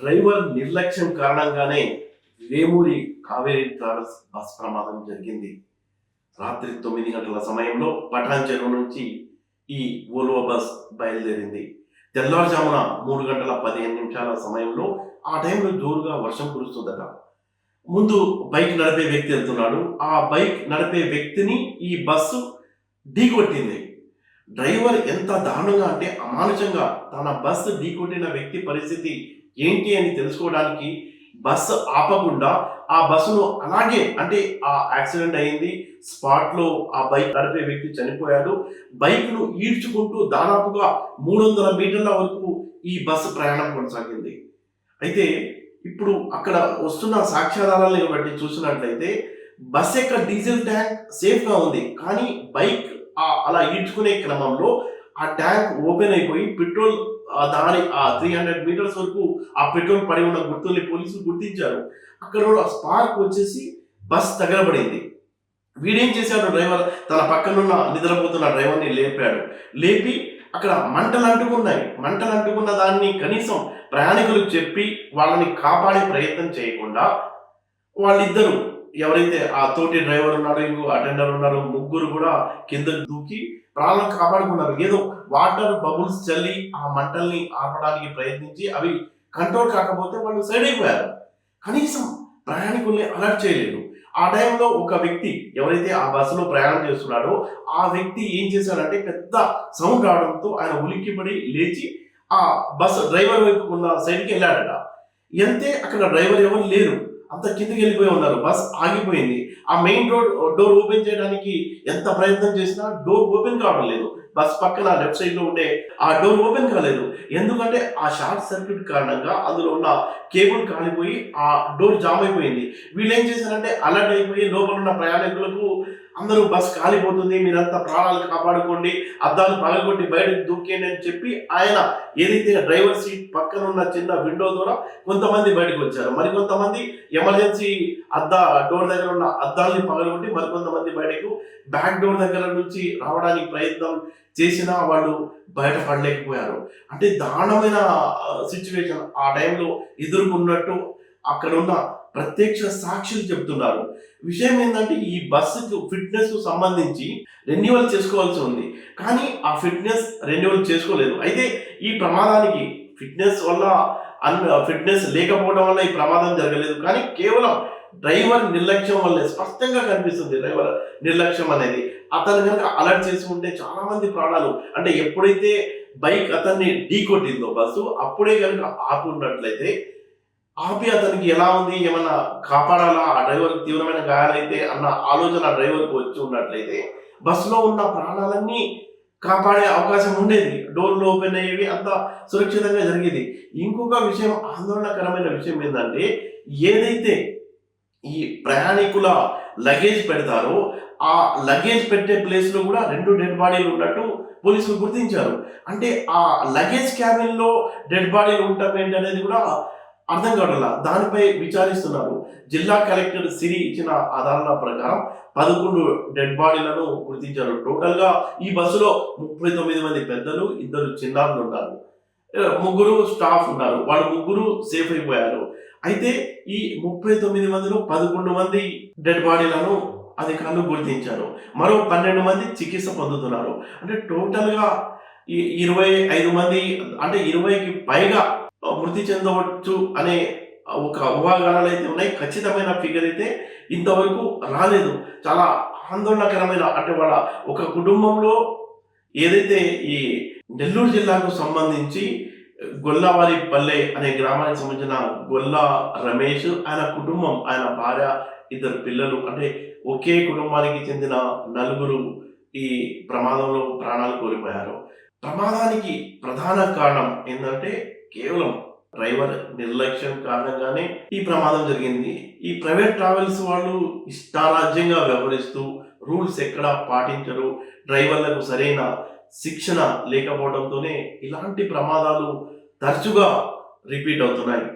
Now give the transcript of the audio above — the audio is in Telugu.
డ్రైవర్ నిర్లక్ష్యం కారణంగానే వేమూరి కావేరీ ట్రావెల్స్ బస్ ప్రమాదం జరిగింది. రాత్రి తొమ్మిది గంటల సమయంలో పటాన్ చెరువు నుంచి ఈ ఓల్వో బస్ బయలుదేరింది. తెల్లవారుజామున మూడు గంటల పదిహేను నిమిషాల సమయంలో ఆ టైంలో జోరుగా వర్షం కురుస్తుందట. ముందు బైక్ నడిపే వ్యక్తి వెళ్తున్నాడు. ఆ బైక్ నడిపే వ్యక్తిని ఈ బస్సు ఢీకొట్టింది. డ్రైవర్ ఎంత దారుణంగా అంటే అమానుషంగా తన బస్సు ఢీకొట్టిన వ్యక్తి పరిస్థితి ఏంటి అని తెలుసుకోవడానికి బస్సు ఆపకుండా ఆ బస్సును అలాగే అంటే ఆ యాక్సిడెంట్ అయింది స్పాట్లో ఆ బైక్ నడిపే వ్యక్తి చనిపోయాడు. బైక్ను ఈడ్చుకుంటూ దాదాపుగా మూడు వందల మీటర్ల వరకు ఈ బస్సు ప్రయాణం కొనసాగింది. అయితే ఇప్పుడు అక్కడ వస్తున్న సాక్ష్యాధారాలను బట్టి చూసినట్లయితే బస్ యొక్క డీజిల్ ట్యాంక్ సేఫ్గా ఉంది. కానీ బైక్ అలా ఈడ్చుకునే క్రమంలో ఆ ట్యాంక్ ఓపెన్ అయిపోయి పెట్రోల్ దాని ఆ త్రీ హండ్రెడ్ మీటర్స్ వరకు ఆ పెట్రోల్ పడి ఉన్న గుర్తుల్ని పోలీసులు గుర్తించారు. అక్కడ కూడా స్పార్క్ వచ్చేసి బస్ తగలబడింది. వీడేం చేశాడు? డ్రైవర్ తన పక్కనున్న నిద్రపోతున్న డ్రైవర్ని లేపాడు. లేపి అక్కడ మంటలు అంటుకున్నాయి. మంటలు అంటుకున్న దాన్ని కనీసం ప్రయాణికులకు చెప్పి వాళ్ళని కాపాడే ప్రయత్నం చేయకుండా వాళ్ళిద్దరూ ఎవరైతే ఆ తోటి డ్రైవర్ ఉన్నారో ఇంకో అటెండర్ ఉన్నారో ముగ్గురు కూడా కిందకు దూకి ప్రాణం కాపాడుకున్నారు. ఏదో వాటర్ బబుల్స్ చల్లి ఆ మంటల్ని ఆపడానికి ప్రయత్నించి అవి కంట్రోల్ కాకపోతే వాళ్ళు సైడ్ అయిపోయారు. కనీసం ప్రయాణికుల్ని అలర్ట్ చేయలేదు. ఆ టైంలో ఒక వ్యక్తి ఎవరైతే ఆ బస్సులో ప్రయాణం చేస్తున్నాడో ఆ వ్యక్తి ఏం చేశాడంటే పెద్ద సౌండ్ రావడంతో ఆయన ఉలిక్కిపడి లేచి ఆ బస్ డ్రైవర్ వైపు ఉన్న సైడ్కి వెళ్ళాడట. ఎంతే అక్కడ డ్రైవర్ ఎవరు లేరు. అంత కిందకి వెళ్ళిపోయి ఉన్నారు. బస్ ఆగిపోయింది. ఆ మెయిన్ రోడ్ డోర్ ఓపెన్ చేయడానికి ఎంత ప్రయత్నం చేసినా డోర్ ఓపెన్ కావడం లేదు. బస్ పక్కన లెఫ్ట్ సైడ్లో ఉండే ఆ డోర్ ఓపెన్ కాలేదు. ఎందుకంటే ఆ షార్ట్ సర్క్యూట్ కారణంగా అందులో ఉన్న కేబుల్ కాలిపోయి ఆ డోర్ జామ్ అయిపోయింది. వీళ్ళు ఏం చేశారంటే అలర్ట్ అయిపోయి లోపల ఉన్న ప్రయాణికులకు అందరూ బస్ కాలిపోతుంది మీరంతా ప్రాణాలు కాపాడుకోండి అద్దాలు పగలగొట్టి బయటకు దూకేయండి అని చెప్పి ఆయన ఏదైతే డ్రైవర్ సీట్ పక్కన ఉన్న చిన్న విండో ద్వారా కొంతమంది బయటకు వచ్చారు. మరి కొంతమంది ఎమర్జెన్సీ అద్దా డోర్ దగ్గర ఉన్న అద్దాలని పగలగొట్టి మరికొంతమంది బయటకు బ్యాక్ డోర్ దగ్గర నుంచి రావడానికి ప్రయత్నం చేసినా వాళ్ళు బయటపడలేకపోయారు. అంటే దారుణమైన సిచ్యువేషన్ ఆ టైంలో ఎదుర్కొన్నట్టు అక్కడున్న ప్రత్యక్ష సాక్షులు చెప్తున్నారు. విషయం ఏంటంటే ఈ బస్సుకు ఫిట్నెస్ సంబంధించి రెన్యువల్ చేసుకోవాల్సి ఉంది. కానీ ఆ ఫిట్నెస్ రెన్యువల్ చేసుకోలేదు. అయితే ఈ ప్రమాదానికి ఫిట్నెస్ వల్ల అన్ ఫిట్నెస్ లేకపోవడం వల్ల ఈ ప్రమాదం జరగలేదు. కానీ కేవలం డ్రైవర్ నిర్లక్ష్యం వల్లే స్పష్టంగా కనిపిస్తుంది డ్రైవర్ నిర్లక్ష్యం అనేది. అతను కనుక అలర్ట్ చేసి ఉంటే చాలా మంది ప్రాణాలు అంటే ఎప్పుడైతే బైక్ అతన్ని ఢీ కొట్టిందో బస్సు అప్పుడే కనుక ఆపి ఆపి అతనికి ఎలా ఉంది ఏమన్నా కాపాడాలా? ఆ డ్రైవర్ తీవ్రమైన గాయాలైతే అన్న ఆలోచన ఆ డ్రైవర్కి వచ్చి ఉన్నట్లయితే బస్సులో ఉన్న ప్రాణాలన్నీ కాపాడే అవకాశం ఉండేది. డోర్లు ఓపెన్ అయ్యేవి అంత సురక్షితంగా జరిగేది. ఇంకొక విషయం ఆందోళనకరమైన విషయం ఏంటంటే ఏదైతే ఈ ప్రయాణికుల లగేజ్ పెడతారో ఆ లగేజ్ పెట్టే ప్లేస్లో కూడా రెండు డెడ్ బాడీలు ఉన్నట్టు పోలీసులు గుర్తించారు. అంటే ఆ లగేజ్ క్యాబిన్లో డెడ్ బాడీలు ఉండటం ఏంటనేది అనేది కూడా అర్థం కావట్లా? దానిపై విచారిస్తున్నారు. జిల్లా కలెక్టర్ సిరి ఇచ్చిన ఆధారాల ప్రకారం పదకొండు డెడ్ బాడీలను గుర్తించారు. టోటల్గా ఈ బస్సులో ముప్పై తొమ్మిది మంది పెద్దలు ఇద్దరు చిన్నారులు ఉన్నారు ముగ్గురు స్టాఫ్ ఉన్నారు. వాళ్ళు ముగ్గురు సేఫ్ అయిపోయారు. అయితే ఈ ముప్పై తొమ్మిది మందిలో పదకొండు మంది డెడ్ బాడీలను అధికారులు గుర్తించారు. మరో పన్నెండు మంది చికిత్స పొందుతున్నారు. అంటే టోటల్గా ఈ ఇరవై ఐదు మంది అంటే ఇరవైకి పైగా మృతి చెందవచ్చు అనే ఒక అవగాహనలు అయితే ఉన్నాయి. ఖచ్చితమైన ఫిగర్ అయితే ఇంతవరకు రాలేదు. చాలా ఆందోళనకరమైన అంటే వాళ్ళ ఒక కుటుంబంలో ఏదైతే ఈ నెల్లూరు జిల్లాకు సంబంధించి గొల్లవారి పల్లె అనే గ్రామానికి సంబంధించిన గొల్ల రమేష్ ఆయన కుటుంబం ఆయన భార్య ఇద్దరు పిల్లలు అంటే ఒకే కుటుంబానికి చెందిన నలుగురు ఈ ప్రమాదంలో ప్రాణాలు కోల్పోయారు. ప్రమాదానికి ప్రధాన కారణం ఏంటంటే కేవలం డ్రైవర్ నిర్లక్ష్యం కారణంగానే ఈ ప్రమాదం జరిగింది. ఈ ప్రైవేట్ ట్రావెల్స్ వాళ్ళు ఇష్టారాజ్యంగా వ్యవహరిస్తూ రూల్స్ ఎక్కడ పాటించరు. డ్రైవర్లకు సరైన శిక్షణ లేకపోవడంతోనే ఇలాంటి ప్రమాదాలు తరచుగా రిపీట్ అవుతున్నాయి.